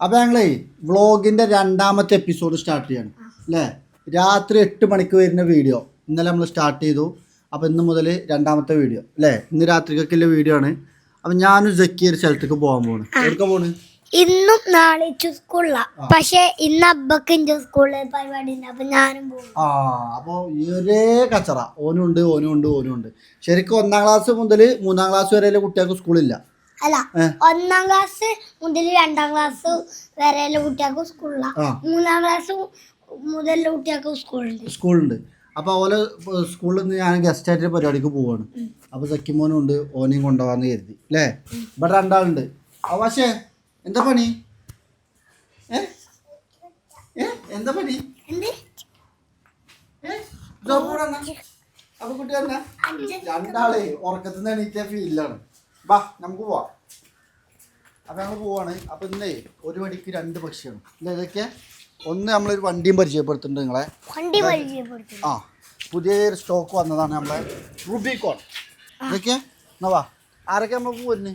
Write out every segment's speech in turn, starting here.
അപ്പോൾ ഞങ്ങളേ വ്ളോഗിന്റെ രണ്ടാമത്തെ episode start ചെയ്യാണ്. അല്ലേ രാത്രി എട്ട് മണിക്ക് വരുന്ന വീഡിയോ ഇന്നലെ നമ്മൾ സ്റ്റാർട്ട് ചെയ്തു. അപ്പോൾ ഇന്ന് മുതൽ രണ്ടാമത്തെ വീഡിയോ അല്ലേ ഇന്ന് രാത്രിക്കൊക്കെയുള്ള വീഡിയോ ആണ്. അപ്പം ഞാനും ജക്കി ഒരു സ്ഥലത്തേക്ക് പോകാൻ പോണ്. എവിടേക്കാ പോണ്? ഇന്നും നാളെ സ്കൂളിലാ. പക്ഷെ ഇന്ന് അബ്ബക്ക് ഇന്റെ സ്കൂളിൽ പരിപാടി ഉണ്ട് അപ്പൊ ഞാനും പോകും ആ അപ്പോൾ ഒരേ കച്ചറ. ഓനുണ്ട് ഓനുണ്ട് ഓനുണ്ട് ശരിക്കും ഒന്നാം ക്ലാസ് മുതൽ മൂന്നാം ക്ലാസ് വരെ കുട്ടികൾക്ക് സ്കൂളില്ല. അല്ല ഒന്നാം ക്ലാസ് മുതൽ രണ്ടാം ക്ലാസ് വരെ കുട്ടികൾക്ക് സ്കൂളിലാണ് മൂന്നാം ക്ലാസ് മുതൽ കുട്ടികൾക്ക് സ്കൂളുണ്ട് സ്കൂളുണ്ട്. അപ്പൊ ഓലെ സ്കൂളിൽ നിന്ന് ഞാൻ ഗസ്റ്റ് ആയിട്ട് പരിപാടിക്ക് പോവാണ്. അപ്പൊ സക്കിമോനും ഉണ്ട് ഓനെയും കൊണ്ടുപോകാന്ന് കരുതി അല്ലേ ഇവിടെ രണ്ടാളുണ്ട്. അവശേ പക്ഷേ എന്താ പണി? എന്താ പണി? അപ്പൊ കുട്ടി? രണ്ടാളെ ഉറക്കത്തിൽ നിന്ന് എണീറ്റ ഫീലാണ് ബാ നമുക്ക് പോവാം. അപ്പം ഞങ്ങൾ പോവാണ്. അപ്പം ഇന്നേ ഒരു വടിക്ക് രണ്ട് പക്ഷിയാണ് ഇല്ല ഇതൊക്കെ? ഒന്ന് നമ്മളൊരു വണ്ടിയും പരിചയപ്പെടുത്തുന്നുണ്ട് നിങ്ങളെ. വണ്ടി പരിചയപ്പെടുത്തും ആ പുതിയൊരു സ്റ്റോക്ക് വന്നതാണ് നമ്മളെ റുബിക്കോൺ ഇതൊക്കെ? എന്നാ വാ. ആരൊക്കെ നമ്മൾ പോരുന്നു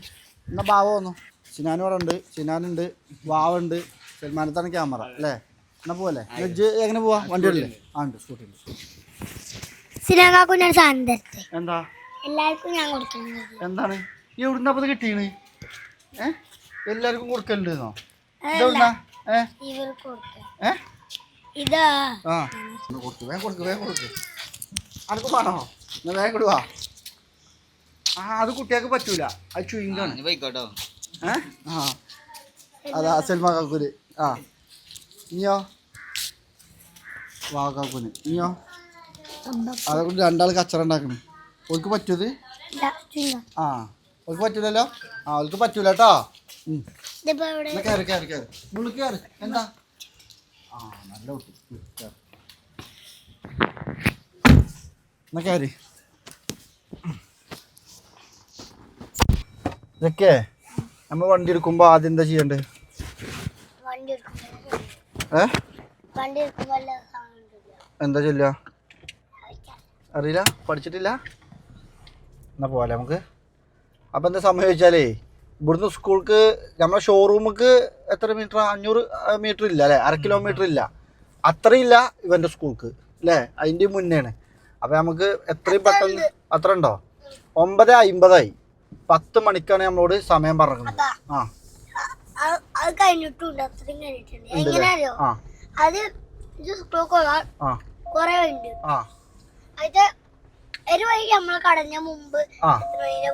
എന്നാ ബാവ വന്നു. സിനാൻ ഇവിടെ ഉണ്ട്. സിനാനുണ്ട്. വാവുണ്ട് സൽമാനത്താണ് ക്യാമറ അല്ലേ? എന്നാ പോവല്ലേ? വെജ് എങ്ങനെ പോവാ? വണ്ടി ഉണ്ടല്ലേ ആ ഉണ്ട് സ്കൂട്ടി ഉണ്ട് ഞാൻ സാധനം തരത്തെ എന്താ? എല്ലാവർക്കും ഞാൻ കൊടുക്കുന്നത് എന്താണ്? എവിടുന്ന അപ്പൊ കിട്ടീണ് ഏ? എല്ലാവർക്കും കൊടുക്കലുണ്ടെന്നോ? ഇതെവിടുന്നാ? ഏ? ഇവർക്ക് കൊടുക്കാം. ഏ? ഇതാ. ആ. ഒന്ന് കൊടുക്ക് വേഗം കൊടുക്ക് വേഗം കൊടുക്ക്. അനക്ക് വേണോ? എന്നാ വേഗം കൊടുവാ ആ അത് കുട്ടിയാക്ക് പറ്റൂല. അത് ചുയിങ്കാണ്. പോയിക്കോട്ടോ. ഏ? ആ. അതാ സൽമാ കാക്കൂര് ആ. ഇനിയോ? വാ കാക്കൂന് ഇനിയോ അതുകൊണ്ട് രണ്ടാൾ കച്ചറ ഉണ്ടാക്കണേ. ഓൾക്ക് പറ്റൂത്. ആ. ഓൾക്ക് പറ്റൂലല്ലോ? ആ ഓൾക്ക് പറ്റൂല കേട്ടോ ഉം. ഇതിപ്പോ ഇവിടെ എന്നാ കയറി കയറി കയറി മുള്ളിൽ കയറി എന്താ? ആ നല്ല കുട്ടി. ഉം, കയറി എന്നാ കയറി ഇതൊക്കെ നമ്മൾ വണ്ടി എടുക്കുമ്പോൾ ആദ്യം എന്താ ചെയ്യണ്ടേ? എടുക്കുമ്പോ ഏ? എടുക്കുമ്പോ എന്താ ചൊല്ല അറിയില്ല? പഠിച്ചിട്ടില്ല? എന്നാ പോലെ നമുക്ക്? അപ്പം എന്താ സംഭവിച്ചാലേ ഇവിടുന്ന് സ്കൂൾക്ക് നമ്മളെ ഷോറൂമുക്ക് എത്ര മീറ്റർ അഞ്ഞൂറ് മീറ്റർ ഇല്ല അല്ലേ? അര കിലോമീറ്റർ ഇല്ല. അത്രയില്ല ഇവന്റെ സ്കൂൾക്ക് അല്ലേ? അതിന്റെ മുന്നേയാണ് അപ്പം നമുക്ക് എത്രയും പെട്ടെന്ന് അത്ര ഉണ്ടോ? ഒമ്പത് അമ്പതായി പത്ത് മണിക്കാണ് നമ്മളോട് സമയം പറഞ്ഞത് ആ. അത് കഴിഞ്ഞിട്ടുണ്ട് അത്രയും കഴിഞ്ഞിട്ടുണ്ട്. എങ്ങനെ ആ. അത് ഇത് കുറെ ഉണ്ട്. ഒരു വഴി നമ്മൾ കടഞ്ഞ മുമ്പ്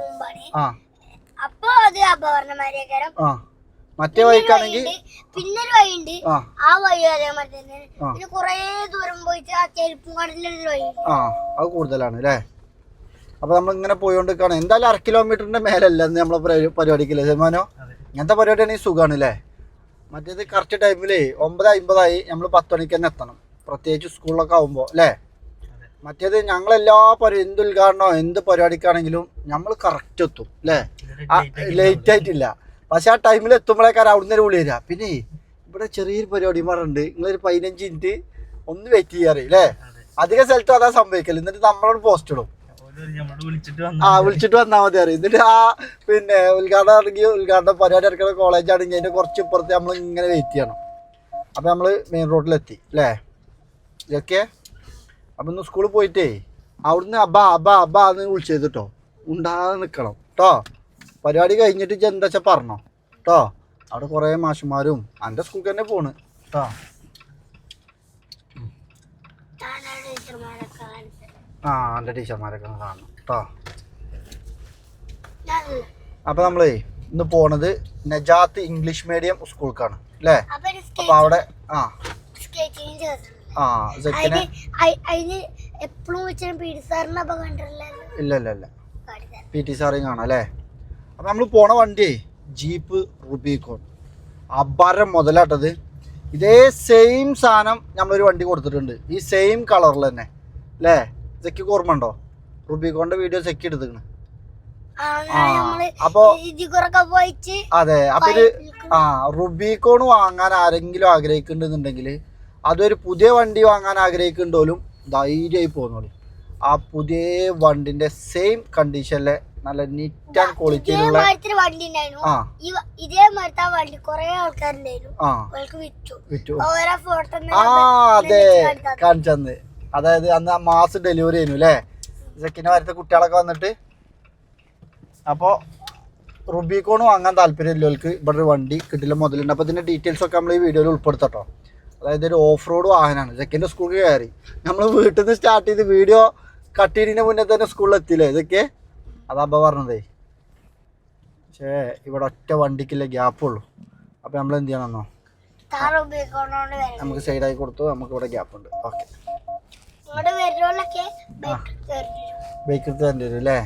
മുമ്പാണ്. അപ്പൊ അത് അപകടമാരിയേക്കാരം. ആ. മറ്റേ വഴിക്കാണെങ്കിൽ പിന്നെ ഒരു വഴിയുണ്ട്. ആ. ആ വഴി അതേമാതിരി തന്നെ. പിന്നെ കൊറേ ദൂരം പോയിട്ട് ആ ചെരുപ്പും കടലിലൊരു വഴി ആ. അത് കൂടുതലാണ് അല്ലേ അപ്പൊ നമ്മൾ ഇങ്ങനെ പോയോണ്ടിരിക്കാണ്. എന്തായാലും അര കിലോമീറ്ററിന്റെ മേലല്ല നമ്മളെ പരി- പരിപാടിക്കില്ലേ ഇങ്ങനത്തെ ഇങ്ങനത്തെ പരിപാടിയാണെങ്കിൽ സുഖമാണ് അല്ലേ മറ്റേത് കറക്റ്റ് ടൈമിലേ ഒമ്പത് അമ്പതായി നമ്മൾ പത്ത് മണിക്ക് തന്നെ എത്തണം. പ്രത്യേകിച്ച് സ്കൂളിലൊക്കെ ആകുമ്പോൾ അല്ലേ മറ്റേത് ഞങ്ങളെല്ലാ പരി എന്ത് ഉദ്ഘാടനമോ എന്ത് പരിപാടിക്കാണെങ്കിലും നമ്മൾ കറക്റ്റ് എത്തും അല്ലേ ലേറ്റ് ആയിട്ടില്ല. പക്ഷെ ആ ടൈമിൽ എത്തുമ്പോഴേക്കാർ അവിടുന്ന് ഒരു വിളി വരിക പിന്നെ ഇവിടെ ചെറിയൊരു പരിപാടി മാറുണ്ട് നിങ്ങളൊരു പതിനഞ്ച് മിനിറ്റ് ഒന്ന് വെയിറ്റ് ചെയ്യാറ് അല്ലേ അധിക സ്ഥലത്തും അതാ സംഭവിക്കൽ. എന്നിട്ട് നമ്മളോട് പോസ്റ്റ് ഇടും. ആ വിളിച്ചിട്ട് വന്നാൽ മതി അറിയാം എന്നിട്ട് ആ പിന്നെ ഉദ്ഘാടനം ആണെങ്കിൽ ഉദ്ഘാടനം പരിപാടി ഇറക്കുന്ന കോളേജ് ആണെങ്കിൽ അതിന്റെ കുറച്ച് ഇപ്പുറത്ത് നമ്മൾ ഇങ്ങനെ വെയിറ്റ് ചെയ്യണം. അപ്പം നമ്മൾ മെയിൻ റോഡിലെത്തി അല്ലേ ഇതൊക്കെ അപ്പം ഇന്ന് സ്കൂളിൽ പോയിട്ടേ അവിടുന്ന് അബ അബ അബ എന്ന് വിളിച്ചത് കേട്ടോ ഉണ്ടാതെ നിൽക്കണം കേട്ടോ പരിപാടി കഴിഞ്ഞിട്ട് എന്താ വെച്ചാൽ പറഞ്ഞോ. കേട്ടോ അവിടെ കുറേ മാഷുമാരും എന്റെ സ്കൂളിൽ തന്നെ പോണ്. കേട്ടോ ആ എന്റെ ടീച്ചർമാരൊക്കെ ഒന്ന് കാണണം. കേട്ടോ അപ്പം നമ്മളേ ഇന്ന് പോണത് നജാത്ത് ഇംഗ്ലീഷ് മീഡിയം സ്കൂൾക്കാണ്. അല്ലേ അപ്പൊ അവിടെ ആ. ആ സെക്കിനെ അതിന് അയി- അതിന് എപ്പോഴും വെച്ചാൽ പീഡി സാറിന് അപ്പൊ കണ്ടിട്ടില്ലല്ലോ ഇല്ല ഇല്ല ഇല്ല. കാണിച്ചു പി ടി സാറേയും കാണാം അല്ലേ? അപ്പം നമ്മൾ പോണ വണ്ടിയേ ജീപ്പ് റുബിക്കോൺ. അബാരം മുതലാട്ടത്. ഇതേ സെയിം സാധനം നമ്മളൊരു വണ്ടി കൊടുത്തിട്ടുണ്ട്. ഈ സെയിം കളറിൽ തന്നെ. അല്ലേ? ഇതൊക്കെ ഓർമ്മ ഉണ്ടോ റുബിക്കോണിന്റെ വീഡിയോ സെക്കി എടുത്തിക്കണ് അപ്പോ അതെ അപ്പൊ ഇത് ആ റുബിക്കോൺ വാങ്ങാൻ ആരെങ്കിലും ആഗ്രഹിക്കുന്നുണ്ടെന്നുണ്ടെങ്കിൽ അതൊരു പുതിയ വണ്ടി വാങ്ങാൻ ആഗ്രഹിക്കുന്നുണ്ടോലും ധൈര്യമായി പോകുന്നോളൂ ആ പുതിയ വണ്ടിന്റെ സെയിം കണ്ടീഷനിലെ നല്ല നീറ്റ് ആൻഡ് ക്വാളിറ്റിയിലുള്ള വണ്ടി ഉണ്ടായിരുന്നു. ആ. ഇതേ വ- വണ്ടി കുറേ ആൾക്കാരുണ്ടായിരുന്നു. ആ. അതെ. കാണിച്ചന്ന്. അതായത് അന്ന് ആ മാസ് ഡെലിവറി ചെയ്യുന്നു അല്ലേ സെക്കൻഡ് വരത്തെ കുട്ടികളൊക്കെ വന്നിട്ട്. അപ്പോൾ റുബിക്കോൺ വാങ്ങാൻ താല്പര്യമില്ലവർക്ക് ഇവിടെ ഒരു വണ്ടി കിട്ടില്ല മുതലുണ്ട്. അപ്പോൾ ഇതിന്റെ ഡീറ്റെയിൽസ് ഒക്കെ നമ്മൾ ഈ വീഡിയോയിൽ ഉൾപ്പെടുത്തട്ടോ അതായത് ഒരു ഓഫ് റോഡ് വാഹനമാണ് ഇതൊക്കെ സ്കൂളിൽ കയറി. നമ്മൾ വീട്ടിൽ നിന്ന് സ്റ്റാർട്ട് ചെയ്ത് വീഡിയോ കട്ട് ചെയ്തിന് മുന്നേ തന്നെ സ്കൂളിൽ എത്തിയില്ലേ ഇതൊക്കെ? അതാ അബ്ബ പറഞ്ഞതേ. പക്ഷേ ഇവിടെ ഒറ്റ വണ്ടിക്കില്ല ഗ്യാപ്പുള്ളൂ അപ്പോൾ നമ്മൾ എന്ത് ചെയ്യണമെന്നോ നമുക്ക് സൈഡായി കൊടുത്തു നമുക്ക് ഇവിടെ ഗ്യാപ്പ് ഉണ്ട്. ഓക്കെ ഇങ്ങോട്ട് വരുന്നോളൊക്കെ ബൈക്ക് കയറി ബൈക്ക് എടുത്ത് തരേണ്ടി വരും അല്ലേ?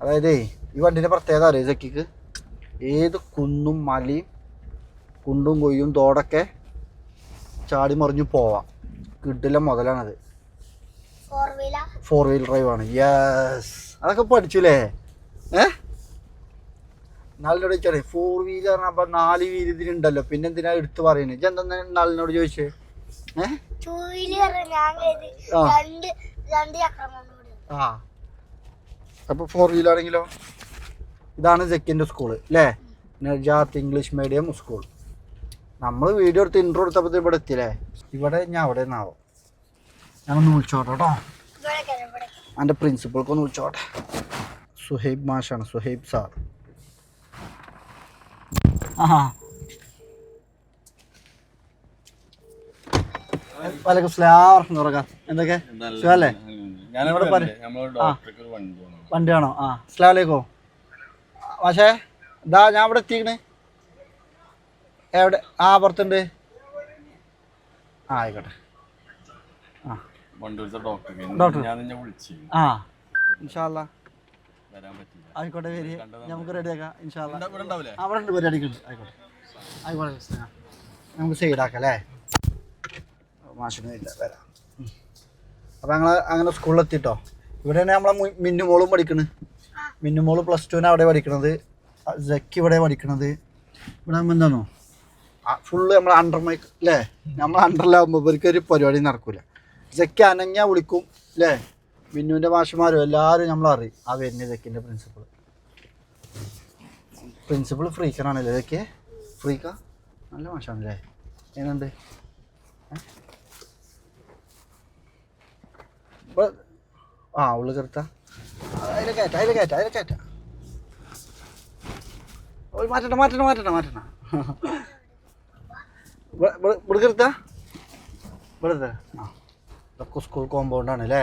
അതായത് ഈ വണ്ടിന്റെ പ്രത്യേകത അറിയാം ഇതൊക്കെ ഏത് കുന്നും മലയും കുണ്ടും കൊയ്യും തോടൊക്കെ ചാടി മറിഞ്ഞു പോവാം. കിട്ടില്ല മുതലാണത്. ഫോർ വീൽ ഡ്രൈവ് ആണ്. യെസ് അതൊക്കെ പഠിച്ചില്ലേ ഏ? നാളിനോട് ചോദിച്ചാലേ ഫോർ വീലർ പറഞ്ഞപ്പോൾ നാല് വീൽ ഇതിലുണ്ടല്ലോ. പിന്നെ എന്തിനാ എടുത്ത് പറയുന്നത് ഇജ്ജ് എന്താ നാളിനോട് ചോദിച്ചേ? ആ. അപ്പോൾ ഫോർ വീലാണെങ്കിലോ ഇതാണ് സെക്കൻഡ് സ്കൂൾ അല്ലേ നജാത്ത് ഇംഗ്ലീഷ് മീഡിയം സ്കൂൾ നമ്മൾ വീഡിയോ എടുത്ത് ഇൻട്രോ എടുത്തപ്പോൾ ഇവിടെ എത്തിയില്ലേ? ഇവിടെ ഞാൻ അവിടെ നിന്നാവും ഞാനൊന്ന് വിളിച്ചോട്ടെ കേട്ടോ. എന്റെ പ്രിൻസിപ്പൾക്കൊന്ന് വിളിച്ചോട്ടെ. സുഹൈബ് മാഷാണ് സുഹൈബ് സാർ ആ വലൈക്കും സ്ലാം എന്തൊക്കെ? സുഖല്ലേ? ആ. അസ്ലാമലൈക്കോ മാഷേ ഇതാ ഞാൻ ഇവിടെ എത്തിക്കണ്. എവിടെ? ആ പുറത്തുണ്ട്. ആ ആയിക്കോട്ടെ. ആ. ഡോക്ടർ. ആ. ഇൻഷാല്ല. ആയിക്കോട്ടെ വരി. നമുക്ക് റെഡിയാക്കാം ഇൻഷാല്ല. ഇവിടെ- ഇവിടെ അവിടെ ഉണ്ട്. പരിപാടിക്കുണ്ട് ആയിക്കോട്ടെ ആയിക്കോട്ടെ. നമുക്ക് സൈഡാക്കാം അല്ലേ? മാഷിനും ഇല്ല വരാം. അപ്പം ഞങ്ങൾ അങ്ങനെ സ്കൂളിലെത്തിട്ടോ ഇവിടെയാണ് നമ്മളെ മിന്നു മിന്നുമോളും പഠിക്കണ്. മിന്നുമോൾ പ്ലസ് ടുവിന് അവിടെ പഠിക്കണത്. ജക്കി ഇവിടെ പഠിക്കണത്. ഇവിടെ എന്താണോ ഫുള്ള് നമ്മൾ അണ്ടർ മൈക്ക് അല്ലേ നമ്മൾ അണ്ടറിലാകുമ്പോൾ ഇവർക്ക് ഒരു പരിപാടി നടക്കൂല. ജക്കി അനങ്ങിയാൽ വിളിക്കും അല്ലേ മിന്നുവിന്റെ മാഷന്മാരും എല്ലാവരും നമ്മൾ അറിയും. ആ വരുന്ന ജക്കിന്റെ പ്രിൻസിപ്പൾ പ്രിൻസിപ്പൾ ഫ്രീക്കറാണല്ലേ ഇതൊക്കെ? ഫ്രീക്ക നല്ല മാഷാണല്ലേ എങ്ങനെയുണ്ട് ആ ഉള്ളു കയറത്ത അതിൽ കയറ്റ അതിൽ കയറ്റ അതിൽ കയറ്റ. ഓ, മാറ്റണ്ട മാറ്റണ്ട മാറ്റണ്ട മാറ്റണ്ട. ഇവിടെ- ഇവിടെ ഇവിടെ? ആ. ഇതൊക്കെ സ്കൂൾ കോമ്പൗണ്ടാണ് അല്ലേ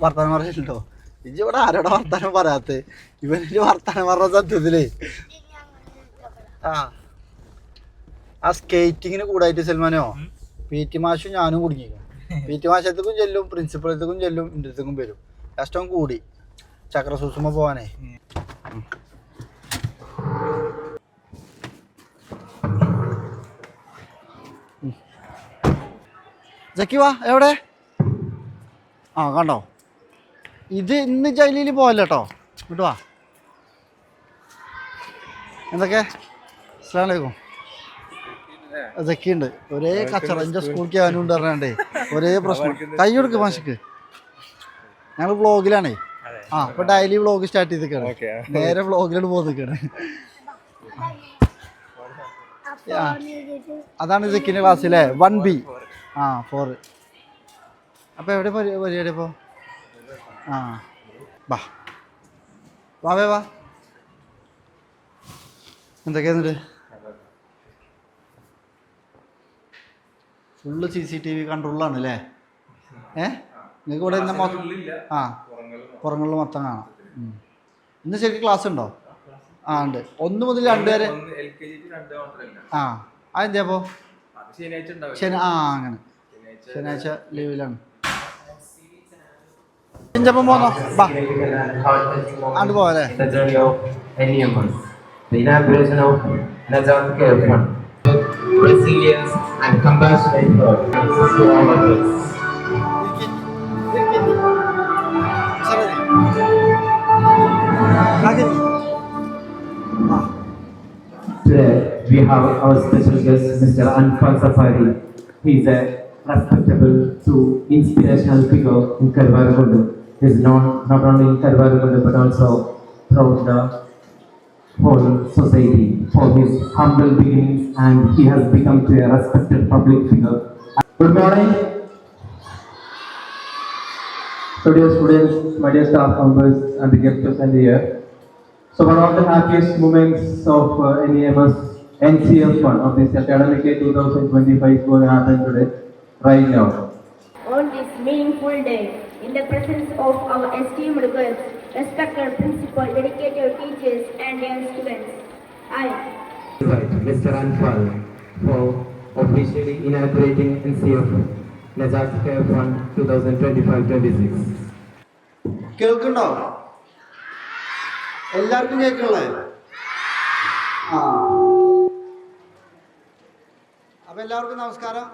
വർത്താനം പറയല്ലോ ഇജ്ജ് ഇവിടെ ആരോടെ വർത്താനം പറയാത്ത? ഇവന് വർത്താനം പറഞ്ഞ സത്യത്തിലേ. ആ. ആ സ്കേറ്റിങ്ങിന് കൂടായിട്ട് സൽമാനോ? പി ടി മാഷും ഞാനും കുടുങ്ങിയിരുന്നു പി ടി മാഷത്തേക്കും ചെല്ലും പ്രിൻസിപ്പളത്തേക്കും ചെല്ലും എന്റെ അടുത്തേക്കും വരും കഷ്ടം കൂടി. ചക്ര സുസുമ പോവാനേ ഉം. ഉം. ജക്കി വാ എവിടെ? ആ കണ്ടോ? ഇത് ഇന്ന് ജയിലിൽ പോവല്ലോ കേട്ടോ ഇങ്ങോട്ട് വാ. എന്തൊക്കെ? അസ്സലാമലൈക്കും. ജക്കിയുണ്ട്. ഒരേ കച്ചറ എന്റെ സ്കൂളിലേക്ക് അവനും ഉണ്ട് പറഞ്ഞാണ്ടേ. ഒരേ പ്രശ്നം. കൈ കൊടുക്ക് മാഷക്ക്. ഞങ്ങൾ വ്ളോഗിലാണേ. ആ ഇപ്പൊ ഡെയിലി വ്ളോഗ് സ്റ്റാർട്ട് ചെയ്തിരിക്കുകയാണ് നേരെ വ്ളോഗിലോട്ട് പോകുന്നിരിക്കുകയാണ് ആ. അതാണ് സെക്കൻഡ് ക്ലാസ് അല്ലേ വൺ ബി ആ ഫോർ അപ്പോൾ എവിടെ പരി- പരിപാടി ഇപ്പോൾ ആ. വാ. വാവേ വാ എന്തൊക്കെയാ full C C T V കൺട്രോളാണ് അല്ലേ ഏ? നിങ്ങൾക്ക് ഇവിടെ ആ. പുറങ്ങളിൽ മൊത്തം കാണാം. ഇന്ന് ശരിക്കും ക്ലാസ് ഉണ്ടോ ആ ഉണ്ട് ഒന്ന് മുതൽ രണ്ട് വരെ ആ അതെന്താ അപ്പോൾ ശനി ആ അങ്ങനെ ശനിയാഴ്ച ലീവിലാണ് ഇഞ്ചപ്പം പോന്നോ ബാ അങ്ങോട്ട് പോവാല്ലേ the inauguration of Nazar Fund. Resilience and compassionate thought to all of us. Today we have our special guest, Mr. Anfal Safari. He is a respectable to inspirational figure in Karvaragundu. He is known not only in Karvaragundu but also throughout the whole society for his humble beginnings and he has become to a respected public figure. Good morning. So dear students, my dear staff members and the guests present here. So one of the happiest moments of uh, NEMS NCF one of this academic year 2025 is going to happen today, right now. On this meaningful day, in the presence of our esteemed guests, respected principal, dedicated teachers, and dear students, I, Invite Mr. Anfal for officially inaugurating NCF Najat Care Fund 2025-26. കേൾക്കണ്ടോ എല്ലാവർക്കും കേൾക്കണല്ലേ ആ അപ്പൊ എല്ലാവർക്കും നമസ്കാരം.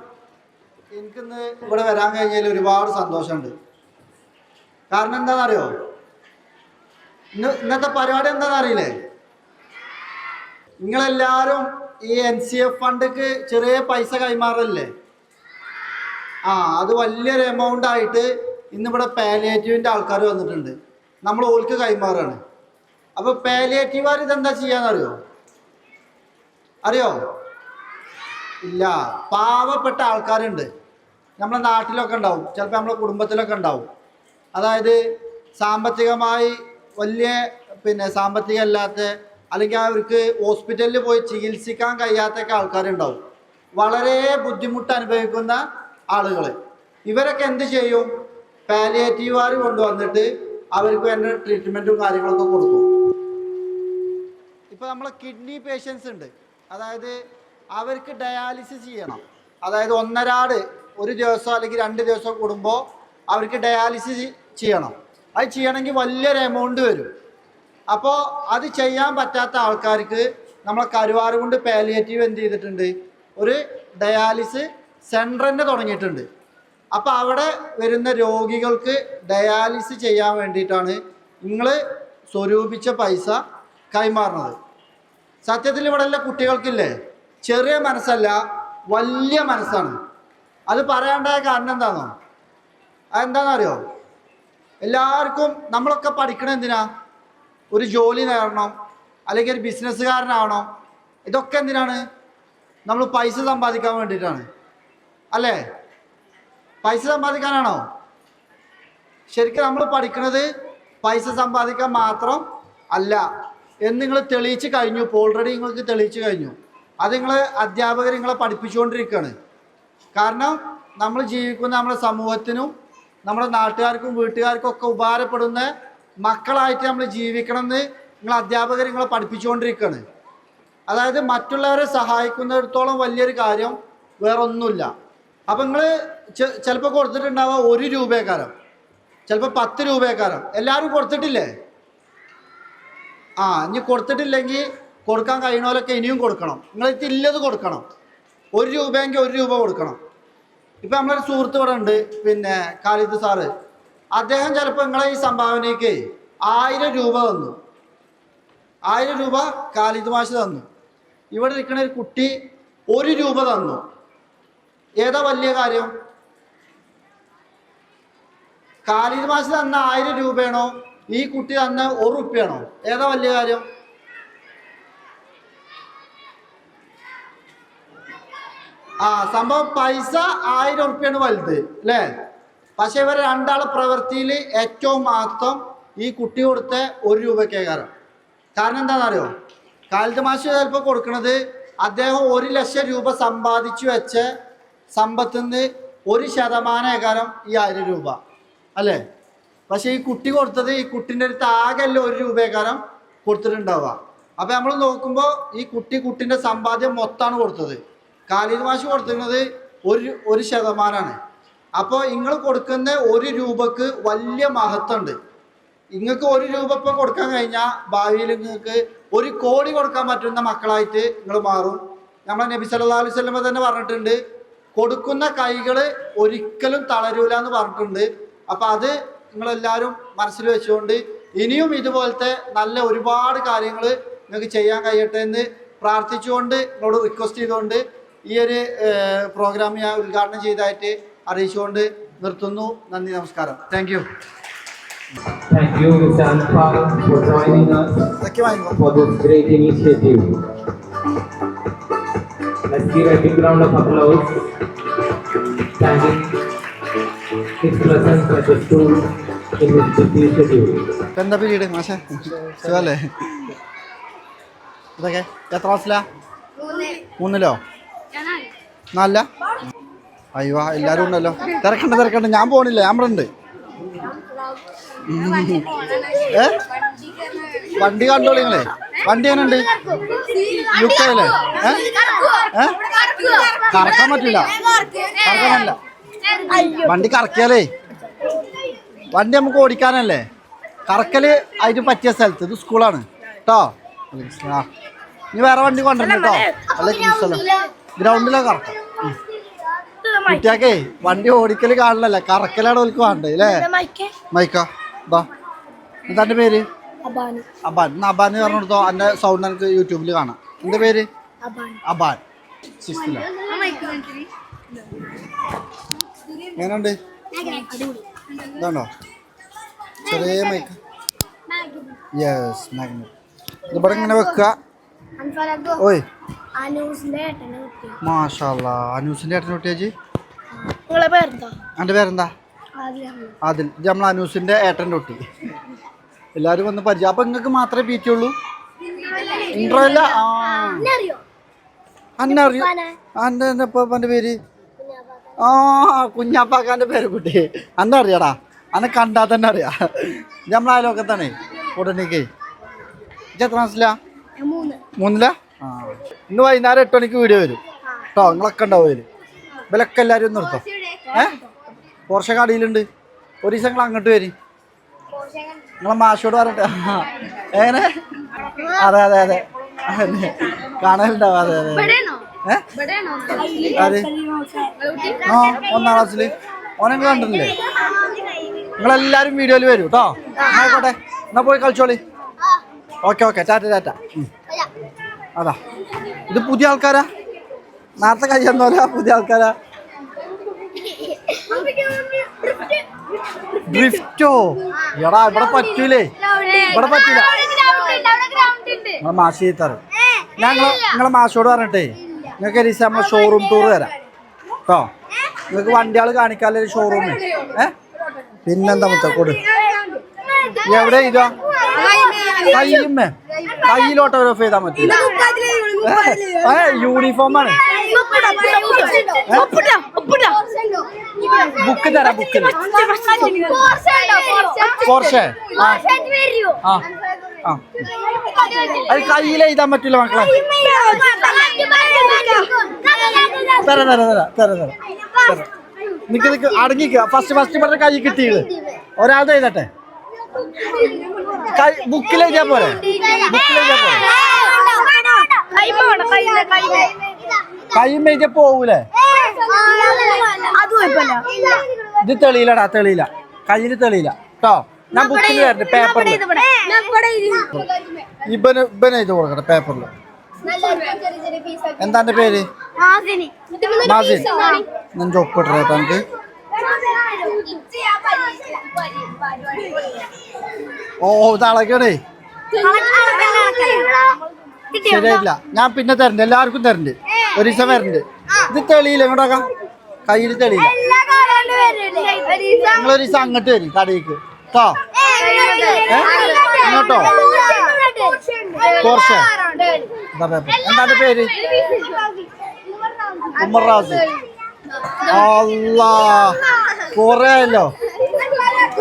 എനിക്കിന്ന് ഇവിടെ വരാൻ കഴിഞ്ഞതിൽ ഒരുപാട് സന്തോഷമുണ്ട്. കാരണം എന്താണെന്നറിയോ? ഇന്ന് ഇന്നത്തെ പരിപാടി എന്താണെന്ന് അറിയില്ലേ? നിങ്ങളെല്ലാവരും ഈ എൻ സി എഫ് ഫണ്ടിക്ക് ചെറിയ പൈസ കൈമാറല്ലേ? ആ അത് വലിയൊരു എമൗണ്ട് ആയിട്ട് ഇന്നിവിടെ പാലിയേറ്റീവിന്റെ ആൾക്കാർ വന്നിട്ടുണ്ട്. നമ്മൾ ഓൽക്ക് കൈമാറാണ്. അപ്പോൾ പാലിയേറ്റീവുകാർ ഇതെന്താ ചെയ്യാന്നറിയോ? അറിയോ? ഇല്ല. പാവപ്പെട്ട ആൾക്കാരുണ്ട്. നമ്മുടെ നാട്ടിലൊക്കെ ഉണ്ടാവും. ചിലപ്പോൾ നമ്മുടെ കുടുംബത്തിലൊക്കെ ഉണ്ടാവും. അതായത് സാമ്പത്തികമായി വലിയ പിന്നെ സാമ്പത്തികം അല്ലാത്ത അല്ലെങ്കിൽ അവർക്ക് ഹോസ്പിറ്റലിൽ പോയി ചികിത്സിക്കാൻ കഴിയാത്തൊക്കെ ആൾക്കാരുണ്ടാവും. വളരെ ബുദ്ധിമുട്ട് അനുഭവിക്കുന്ന ആളുകൾ ഇവരൊക്കെ എന്ത് ചെയ്യും? പാലിയേറ്റീവുകാർ കൊണ്ടുവന്നിട്ട് അവർക്ക് വേണ്ട ട്രീറ്റ്മെന്റും കാര്യങ്ങളൊക്കെ കൊടുക്കും. ഇപ്പോൾ നമ്മളെ കിഡ്നി പേഷ്യൻസ് ഉണ്ട്. അതായത് അവർക്ക് ഡയാലിസിസ് ചെയ്യണം. അതായത് ഒന്നരാട് ഒരു ദിവസം അല്ലെങ്കിൽ രണ്ട് ദിവസം കൂടുമ്പോൾ അവർക്ക് ഡയാലിസിസ് ചെയ്യണം. അത് ചെയ്യണമെങ്കിൽ വലിയൊരു എമൗണ്ട് വരും. അപ്പോൾ അത് ചെയ്യാൻ പറ്റാത്ത ആൾക്കാർക്ക് നമ്മൾ കരുവാറ് കൊണ്ട് പാലിയേറ്റീവ് എന്ത് ചെയ്തിട്ടുണ്ട്? ഒരു ഡയാലിസ് സെന്റർ തന്നെ തുടങ്ങിയിട്ടുണ്ട്. അപ്പോൾ അവിടെ വരുന്ന രോഗികൾക്ക് ഡയാലിസ് ചെയ്യാൻ വേണ്ടിയിട്ടാണ് നിങ്ങൾ സ്വരൂപിച്ച പൈസ കൈമാറുന്നത്. സത്യത്തിൽ ഇവിടെ എല്ലാം കുട്ടികൾക്കില്ലേ? ചെറിയ മനസ്സല്ല വലിയ മനസ്സാണ്. അത് പറയാണ്ടായ കാരണം എന്താണോ അതെന്താണെന്നറിയോ എല്ലാവർക്കും നമ്മളൊക്കെ പഠിക്കണം എന്തിനാ? ഒരു ജോലി നേടണം അല്ലെങ്കിൽ ഒരു ബിസിനസ്സുകാരനാവണം. ഇതൊക്കെ എന്തിനാണ്? നമ്മൾ പൈസ സമ്പാദിക്കാൻ വേണ്ടിയിട്ടാണ്. അല്ലേ? പൈസ സമ്പാദിക്കാനാണോ? ശരിക്കും നമ്മൾ പഠിക്കുന്നത് പൈസ സമ്പാദിക്കാൻ മാത്രം അല്ല. എന്ന് നിങ്ങൾ തെളിയിച്ച് കഴിഞ്ഞു. ഇപ്പോൾ ഓൾറെഡി നിങ്ങൾക്ക് തെളിയിച്ച് കഴിഞ്ഞു. അത് നിങ്ങൾ അധ്യാപകർ നിങ്ങളെ പഠിപ്പിച്ചുകൊണ്ടിരിക്കുകയാണ്. കാരണം നമ്മൾ ജീവിക്കുന്ന നമ്മുടെ സമൂഹത്തിനും നമ്മുടെ നാട്ടുകാർക്കും വീട്ടുകാർക്കും ഒക്കെ ഉപകാരപ്പെടുന്ന മക്കളായിട്ട് നമ്മൾ ജീവിക്കണം എന്ന് നിങ്ങൾ അധ്യാപകർ നിങ്ങളെ പഠിപ്പിച്ചുകൊണ്ടിരിക്കുകയാണ്. അതായത് മറ്റുള്ളവരെ സഹായിക്കുന്നിടത്തോളം വലിയൊരു കാര്യം വേറൊന്നുമില്ല. അപ്പം നിങ്ങൾ ചിലപ്പോൾ കൊടുത്തിട്ടുണ്ടാവുക ഒരു രൂപയേക്കാരം ചിലപ്പോൾ പത്ത് രൂപയേക്കാരം എല്ലാവരും കൊടുത്തിട്ടില്ലേ? ആ ഇനി കൊടുത്തിട്ടില്ലെങ്കിൽ കൊടുക്കാൻ കഴിയണോലൊക്കെ ഇനിയും കൊടുക്കണം. നിങ്ങൾ ഇല്ലത് കൊടുക്കണം. ഒരു രൂപയെങ്കിൽ ഒരു രൂപ കൊടുക്കണം. ഇപ്പം നമ്മളൊരു സുഹൃത്ത് ഇവിടെ ഉണ്ട് പിന്നെ കാലിദ് സാറ്. അദ്ദേഹം ചിലപ്പോൾ നിങ്ങളെ ഈ സംഭാവനയ്ക്ക് ആയിരം രൂപ തന്നു. ആയിരം രൂപ കാലിദ് മാഷ് തന്നു. ഇവിടെ ഇരിക്കുന്ന ഒരു കുട്ടി ഒരു രൂപ തന്നു. ഏതാ വലിയ കാര്യം? കാലിദ് മാഷ് തന്ന ആയിരം രൂപയാണോ? ഈ കുട്ടി തന്ന ഒരു റുപ്യാണോ ഏതാ വലിയ കാര്യം? ആ സംഭവം പൈസ ആയിരം ഉറുപ്പ്യാണ് വലുത് അല്ലേ? പക്ഷെ ഇവർ രണ്ടാളെ പ്രവൃത്തിയിൽ ഏറ്റവും മാത്രം ഈ കുട്ടി കൊടുത്ത ഒരു രൂപയ്ക്കേ കാരണം കാരണം എന്താണെന്നറിയോ? കാലിത മാഷ് ചിലപ്പോൾ കൊടുക്കുന്നത് അദ്ദേഹം ഒരു ലക്ഷം രൂപ സമ്പാദിച്ചു വെച്ച സമ്പത്തിൽ നിന്ന് ഒരു ശതമാനം ഏകാരം ഈ ആയിരം രൂപ അല്ലേ? പക്ഷേ ഈ കുട്ടി കൊടുത്തത് ഈ കുട്ടിന്റെ അടുത്ത് ആകെയല്ല ഒരു രൂപയേക്കാരം കൊടുത്തിട്ടുണ്ടാവുക. അപ്പം നമ്മൾ നോക്കുമ്പോൾ ഈ കുട്ടി കുട്ടിന്റെ സമ്പാദ്യം മൊത്തമാണ് കൊടുത്തത്. കാലിദ് വാശ് കൊടുത്തിരുന്നത് ഒരു ഒരു ശതമാനമാണ് അപ്പോൾ നിങ്ങൾ കൊടുക്കുന്ന ഒരു രൂപക്ക് വലിയ മഹത്വമുണ്ട്. നിങ്ങൾക്ക് ഒരു രൂപ ഇപ്പം കൊടുക്കാൻ കഴിഞ്ഞാൽ ഭാവിയിൽ നിങ്ങൾക്ക് ഒരു കോടി കൊടുക്കാൻ പറ്റുന്ന മക്കളായിട്ട് നിങ്ങൾ മാറും. നമ്മളെ നബി സല്ലാ അലൈഹി സ്വലമ തന്നെ പറഞ്ഞിട്ടുണ്ട്. കൊടുക്കുന്ന കൈകൾ ഒരിക്കലും തളരൂല എന്ന് പറഞ്ഞിട്ടുണ്ട്. അപ്പം അത് നിങ്ങളെല്ലാവരും മനസ്സിൽ വെച്ചുകൊണ്ട് ഇനിയും ഇതുപോലത്തെ നല്ല ഒരുപാട് കാര്യങ്ങൾ നിങ്ങൾക്ക് ചെയ്യാൻ കഴിയട്ടെ എന്ന് പ്രാർത്ഥിച്ചുകൊണ്ട് നിങ്ങളോട് റിക്വസ്റ്റ് ചെയ്തുകൊണ്ട് ഈ ഒരു പ്രോഗ്രാം ഞാൻ ഉദ്ഘാടനം ചെയ്തതായിട്ട് അറിയിച്ചുകൊണ്ട് നിർത്തുന്നു നന്ദി നമസ്കാരം thank you Thank you, Mr. Anpal, for joining us for this great initiative. Let's give a big round of applause. Standing his presence at the school in this. ഇപ്പൊ എന്താ പീരീഡ് മാഷേ സുഖല്ലേ ഇതൊക്കെ എത്ര ക്ലാസ്സിലാ മൂന്നിലോ നാലില. അയ്യോ എല്ലാരും ഉണ്ടല്ലോ. തിരക്കണ്ട തിരക്കണ്ട. ഞാൻ പോണില്ല ഞാൻ ഇവിടെ ഏ? വണ്ടി കണ്ടോളിങ്ങളെ വണ്ടി എങ്ങനെയുണ്ട്? യു കെയിലെ ഏ? കറക്കാൻ പറ്റില്ല കറക്കാൻ പറ്റില്ല. വണ്ടി കറക്കിയാലേ. വണ്ടി നമുക്ക് ഓടിക്കാനല്ലേ? കറക്കൽ അതിന് പറ്റിയ സ്ഥലത്ത്. ഇത് സ്കൂളാണ് കേട്ടോ നീ വേറെ വണ്ടി കൊണ്ടുവരണം കേട്ടോ അല്ലെ? ഗ്രൗണ്ടിലാ കറക്കം. കുട്ടിയാക്കേ വണ്ടി ഓടിക്കൽ കാണില്ലല്ലേ കറക്കലാണ് ഓൽക്ക് വേണ്ടത് അല്ലേ മൈക്ക? ഇതാ എന്താ പേര്? അബാൻ. എന്നാ അബാൻ എന്ന് പറഞ്ഞു കൊടുത്തോ? എന്റെ സൗണ്ട് എനിക്ക് യൂട്യൂബിൽ കാണാം. എന്താ പേര്? അബാൻ. സിക്സ്ത്തില എങ്ങനെയുണ്ട്? ഇതാണോ? ചെറിയ മൈക്ക്. Yes magnet. ഇതിവിടെ ഇങ്ങനെ വെക്കുക. ഓയ്. അനൂസിന്റെ ഏട്ടനെ കുട്ടി. മാഷാല്ല പേരെന്താ? എന്റെ പേരെന്താ? ആദ്യം അതിൽ ഇത് നമ്മൾ അനൂസിന്റെ ഏട്ടന്റെ കുട്ടി. എല്ലാവരും വന്ന് പരിചയം. അപ്പൊ നിങ്ങൾക്ക് മാത്രമേ പീറ്റി ഉള്ളൂ ഇൻട്രോ അല്ല ആ അറിയോ? അന്നെ അറിയോ എന്റെ പേര്? ആ കുഞ്ഞാപ്പാക്കാന്റെ പേര് കുട്ടി. അന്ന അറിയാടാ. അന്നെ കണ്ടാൽ തന്നെ അറിയാ. നമ്മളെ അയലോക്കത്താണ് ഉടനേക്ക്. ഇത് എത്ര മനസ്സിലാ മൂന്ന്. മൂന്നില? ഇന്ന് വൈകുന്നേരം എട്ട് മണിക്ക് വീഡിയോ വരും. കേട്ടോ നിങ്ങളൊക്കെ ഉണ്ടാവും അതിൽ ഇവലൊക്കെ എല്ലാവരും ഒന്ന് നിർത്തോ. ഏ? പോർഷ കടയിലുണ്ട്. ഒരു ദിവസം നിങ്ങൾ അങ്ങോട്ട് വരും. നിങ്ങളെ മാഷോട് പറഞ്ഞിട്ട്. എങ്ങനെ? അതെ അതെ അതെ. കാണലുണ്ടാവും അതെ അതെ അതെ. ആ ഒന്നാം ക്ലാസ്സിൽ ഓനെ കണ്ടിട്ടില്ലേ? നിങ്ങളെല്ലാവരും വീഡിയോയിൽ വരും കേട്ടോ ആയിക്കോട്ടെ. എന്നാ പോയി കളിച്ചോളി. Okay okay. Tata tata. അതാ. ഇത് പുതിയ ആൾക്കാരാ? നേരത്തെ കഴിയുന്നോല പുതിയ ആൾക്കാരാ. ഡ്രിഫ്റ്റോ എടാ ഇവിടെ പറ്റൂലേ. ഇവിടെ പറ്റൂല. നിങ്ങളെ മാഷി ചെയ്തറ ഞങ്ങൾ നിങ്ങളെ മാഷോട് പറഞ്ഞിട്ടേ നിങ്ങൾക്ക് ഒരു നമ്മൾ ഷോറൂം ടൂർ തരാം. കേട്ടോ നിങ്ങൾക്ക് വണ്ടികൾ കാണിക്കാനുള്ള ഷോറൂം ഏ? പിന്നെന്താ മുത്തക്കോട് എവിടെ ഇതാ കയ്യുമ്മേ കയ്യിൽ ഓട്ടോഗ്രാഫ് ചെയ്താൽ മതി. യൂണിഫോം ആണ്. ബുക്ക് തരാം ബുക്കിൽ പോർഷേ ആ. ആ. അത് കയ്യിൽ എഴുതാൻ പറ്റില്ല മക്കളെ. തരാം തരാം തരാം തരാം തരാം. നിക്ക് നിക്ക് അടങ്ങിക്ക. ഫസ്റ്റ് ഫസ്റ്റ് പറഞ്ഞ കൈ കിട്ടിയത് ഒരാളുടെ എഴുതട്ടെ. ബുക്കിൽ എഴുതിയാ പോരെ? ബുക്കിൽ എഴുതിയാ പോരെ? കൈ എഴുതിയാ പോവൂലേ? ഇത് തെളിയിലടാ തെളിയില്ല. കയ്യിൽ തെളിയില്ല. കേട്ടോ ഞാൻ ബുക്കിൽ വരട്ടെ പേപ്പറിൽ ഇബന് ഇബന് എഴുതി കൊടുക്കട്ടെ പേപ്പറിൽ എന്താ പേര്? മാസിൻ ഞാൻ കേട്ടോ എനിക്ക് ഓ ഇത് അളക്കണേ. ശരിയായിട്ടില്ല. ഞാൻ പിന്നെ തരണ്ട് എല്ലാവർക്കും തരണ്ട്. ഒരു ദിവസം വരണ്ട്. ഇത് തെളിയില്ല ഇങ്ങോട്ടൊക്കെ കയ്യിൽ തെളിയില്ല. നിങ്ങൾ ഒരു ദിവസം അങ്ങോട്ട് വരും കടയിക്ക് കേട്ടോ ഇങ്ങോട്ടോ പോർഷെ. എന്താ പേര്? ഉമർ റാസി. അല്ലാ കൊറേ ആയല്ലോ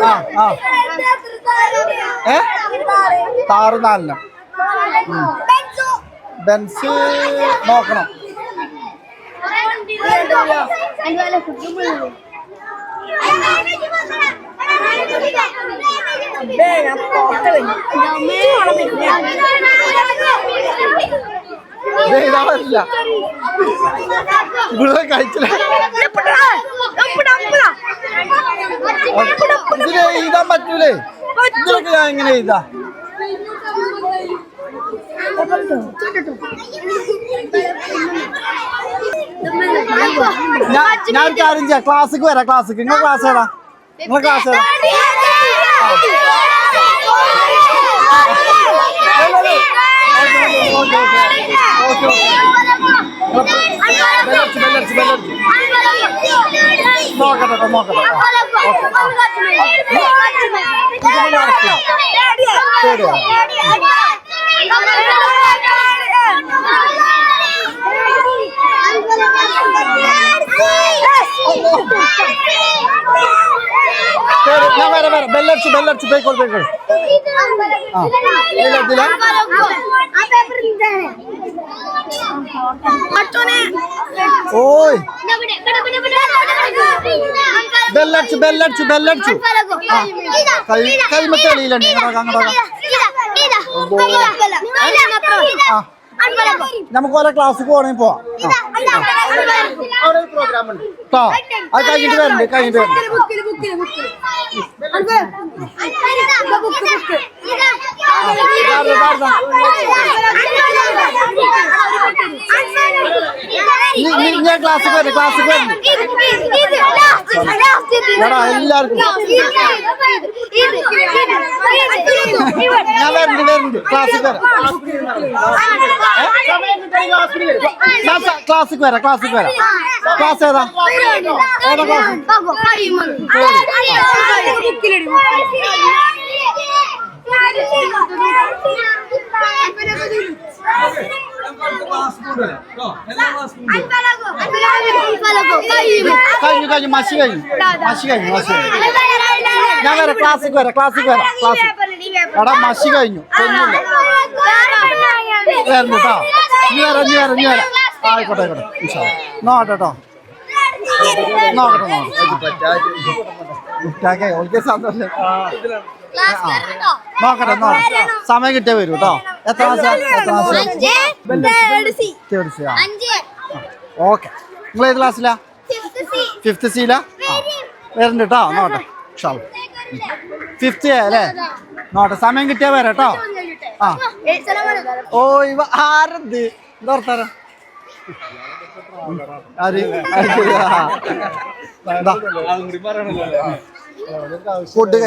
ആ ആ. ഏ? താറ് നാലിനം ബെൻസ് നോക്കണം. ഇത് എഴുതാൻ പറ്റില്ല ഇവിടെ കഴിച്ചില്ല. ഇതിന് എഴുതാൻ പറ്റൂലേ? ഇതിലൊക്കെ ഞാൻ എങ്ങനെ എഴുതാ? ഞാൻ ഞാൻ കാര്യം ചെയ്യാം. ക്ലാസ്സിക്ക് വരാം ക്ലാസ്സിക്ക്. നിങ്ങളെ ക്ലാസ് ഏതാ? നിങ്ങളെ ക്ലാസ് ഏതാ? നോക്കട്ടെ കേട്ടോ, നോക്കട്ടെ ശരി, ഞാൻ വരാം വരാം ബെല്ലടിച്ചു ബെല്ലടിച്ചു പോയിക്കോളൂ പോയിക്കോളൂ ഓയ് ബെല്ലടിച്ചു ബെല്ലടിച്ചു ബെല്ലടിച്ചു കൈ കൈമ തെളിയിലുണ്ട് ഇങ്ങോട്ടാ അങ്ങോട്ടാ ആ നമുക്ക് ഓരോ ക്ലാസ് പോകണമെങ്കിൽ പോവാം. അവിടെ പ്രോഗ്രാം ഉണ്ട്. കേട്ടോ അത് കഴിഞ്ഞിട്ട് വരണ്ട് കഴിഞ്ഞിട്ട് വരണ്ട്. ഞാൻ ക്ലാസ് വരും ക്ലാസ് വരും എടാ എല്ലാവർക്കും ഞാൻ വരണ്ട് വരണ്ട് ക്ലാസ്സിൽ വരാം ക്ലാസ്സിൽ വരാം ക്ലാസ്സിൽ വരാം ക്ലാസ് ഏതാ ഏതാ ക്ലാസ് കഴിഞ്ഞു കഴിഞ്ഞു മഷി കഴിഞ്ഞു മഷി കഴിഞ്ഞു മഷി ഞാൻ വരാം ക്ലാസ്സിക്ക് വരാം ക്ലാസ്സിക്ക് വരാം ക്ലാസ് എടാ മഷി കഴിഞ്ഞു കേട്ടോ നീ വരാം ഇനി വരാം ഇനി വരാം ആയിക്കോട്ടെ ആയിക്കോട്ടെ. നോക്കട്ടെ കേട്ടോ നോക്കട്ടെ നോക്കട്ടെ ഓൾക്ക് സന്തോഷം. നോക്കട്ടെ നോക്കട്ടെ. സമയം കിട്ടിയേ വരൂ കേട്ടോ. എത്ര മാസം എത്ര മാസം ഓക്കെ. നിങ്ങൾ ഏത് ക്ലാസ്സിലാ? ഫിഫ്ത്ത് സിയിലാ? വരുന്നുണ്ട് കേട്ടോ നോട്ടെ ഷാൾ ഫിഫ്ത്ത് അല്ലേ? നോട്ടെ സമയം കിട്ടിയാ വരാം കേട്ടോ. ആ. ഓ ഇവ ആരെന്ത്? എന്താ വർത്താനം? ആര്? ഫുഡ്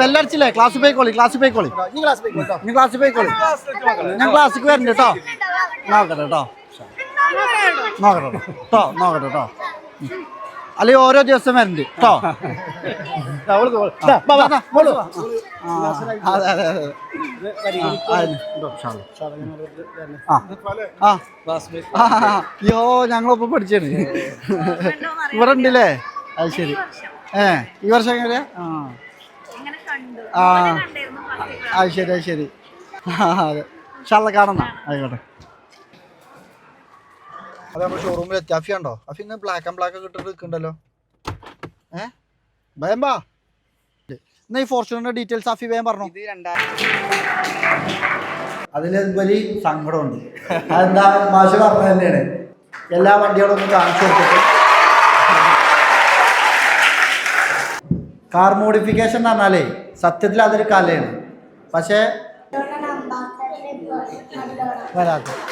ബെല്ലടിച്ചില്ലേ ക്ലാസ്സിൽ പോയിക്കോളി ക്ലാസ്സിൽ പോയിക്കോളി. നീ ക്ലാസ്സിൽ പോയിക്കോളി. ഞാൻ ക്ലാസ്സിക്ക് വരണ്ട കേട്ടോ നോക്കട്ടെ കേട്ടോ നോക്കട്ടെ കേട്ടോ നോക്കട്ടെ കേട്ടോ അല്ലെങ്കിൽ ഓരോ ദിവസം വരണ്ട്. കേട്ടോ അയ്യോ ഞങ്ങളിപ്പോ പഠിച്ചാണ്. ഇവിടെ ഉണ്ടല്ലേ? അത് ശരി. ഏ ഈ വർഷം എങ്ങനെയാ ആ. ആ. അത് ശരി അത് ശരി. ആ അതെ. ഷാള കാണണം ആയിക്കോട്ടെ. അത് നമ്മുടെ ഷോറൂമിൽ എത്തി അഫി ഉണ്ടോ അഫി ഇന്ന് ബ്ലാക്ക് ആൻഡ് ബ്ലാക്ക് ഒക്കെ ഇട്ടിട്ട് നിൽക്കണ്ടല്ലോ. ഏ? ഭയം ബാ എന്നാ ഈ ഫോർച്യൂണറിന്റെ ഡീറ്റെയിൽസ് അഫി വേഗം പറഞ്ഞു. അതിലുപരി സങ്കടമുണ്ട്. അതെന്താ മാഷ് പറഞ്ഞ തന്നെയാണ്. എല്ലാ വണ്ടികളും ഒന്ന് കാണിച്ചു കൊടുത്തിട്ട്. കാർ മോഡിഫിക്കേഷൻ എന്ന് പറഞ്ഞാലേ സത്യത്തിൽ അതൊരു കലയാണ്. പക്ഷേ വരാത്ത.